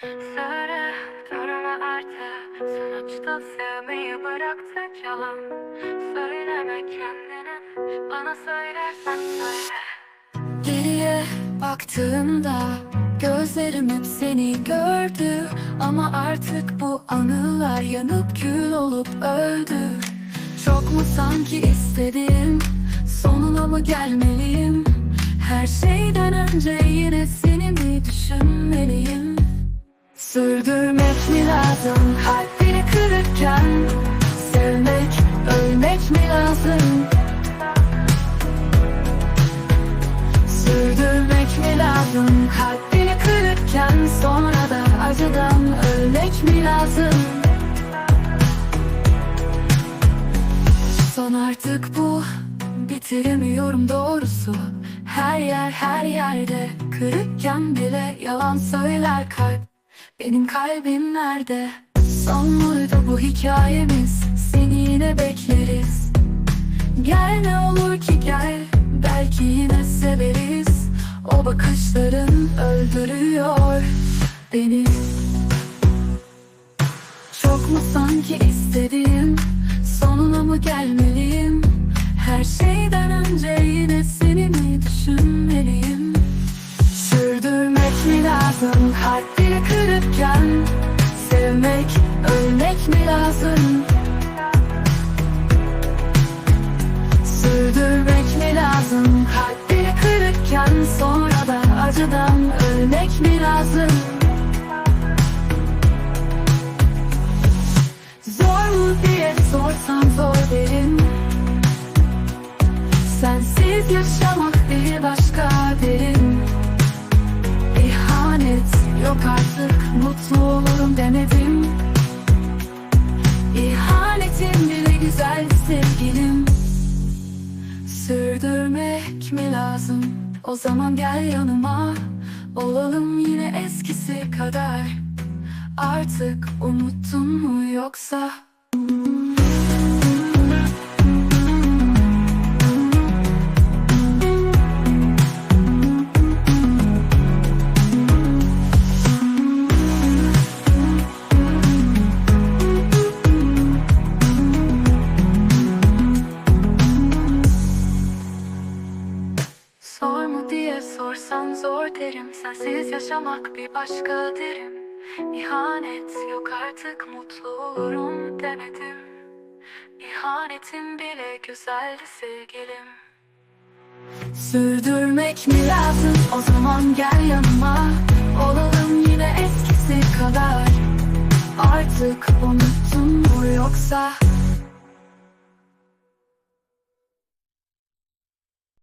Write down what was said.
Söyle durma artık Sonuçta sevmeyi bıraktık yalan. Söyleme kendine Bana söylersen söyle. Geriye baktığımda Gözlerim hep seni gördü. Ama artık bu anılar yanıp kül olup öldü. Çok mu sanki istedim Sonuna mı gelmeliyim? Her şeyden önce yine seni mi düşünmeliyim Sürdürmek mi lazım Kalbini kırıkken Sevmek, ölmek mi lazım? Sürdürmek mi lazım Kalbini kırıkken Sonra da acıdan ölmek mi lazım? Son artık bu Bitiremiyorum doğrusu. Her yer her yerde Kırıkken bile yalan söyler kalp Benim kalbim nerede? Son muydu bu hikayemiz? Seni yine bekleriz. Gel ne olur ki gel. Belki yine severiz. O bakışların öldürüyor beni. Çok mu sanki istediğim Sonuna mı gelmeliyim? Her şeyden önce yine seni mi düşünmeliyim? Sürdürmek mi lazım? Kırıkken Sevmek, ölmek mi lazım? Sürdürmek mi lazım? Kalbini kırıkken Sonra da acıdan ölmek mi lazım? Zor mu diye sorsam zor derim. Sensiz yaşamak bir başka derim. İhanet yok artık mutlu olurum demedim. İhanetin bile güzel sevgilim. Sürdürmek mi lazım? O zaman gel yanıma. Olalım yine eskisi kadar. Artık unuttun mu yoksa diye sorsan zor derim. Sensiz yaşamak bir başka derim. İhanet yok artık mutlu olurum demedim. İhanetin bile güzeldi sevgilim. Sürdürmek mi lazım? O zaman gel yanıma. Olalım yine eskisi kadar. Artık unuttun mu yoksa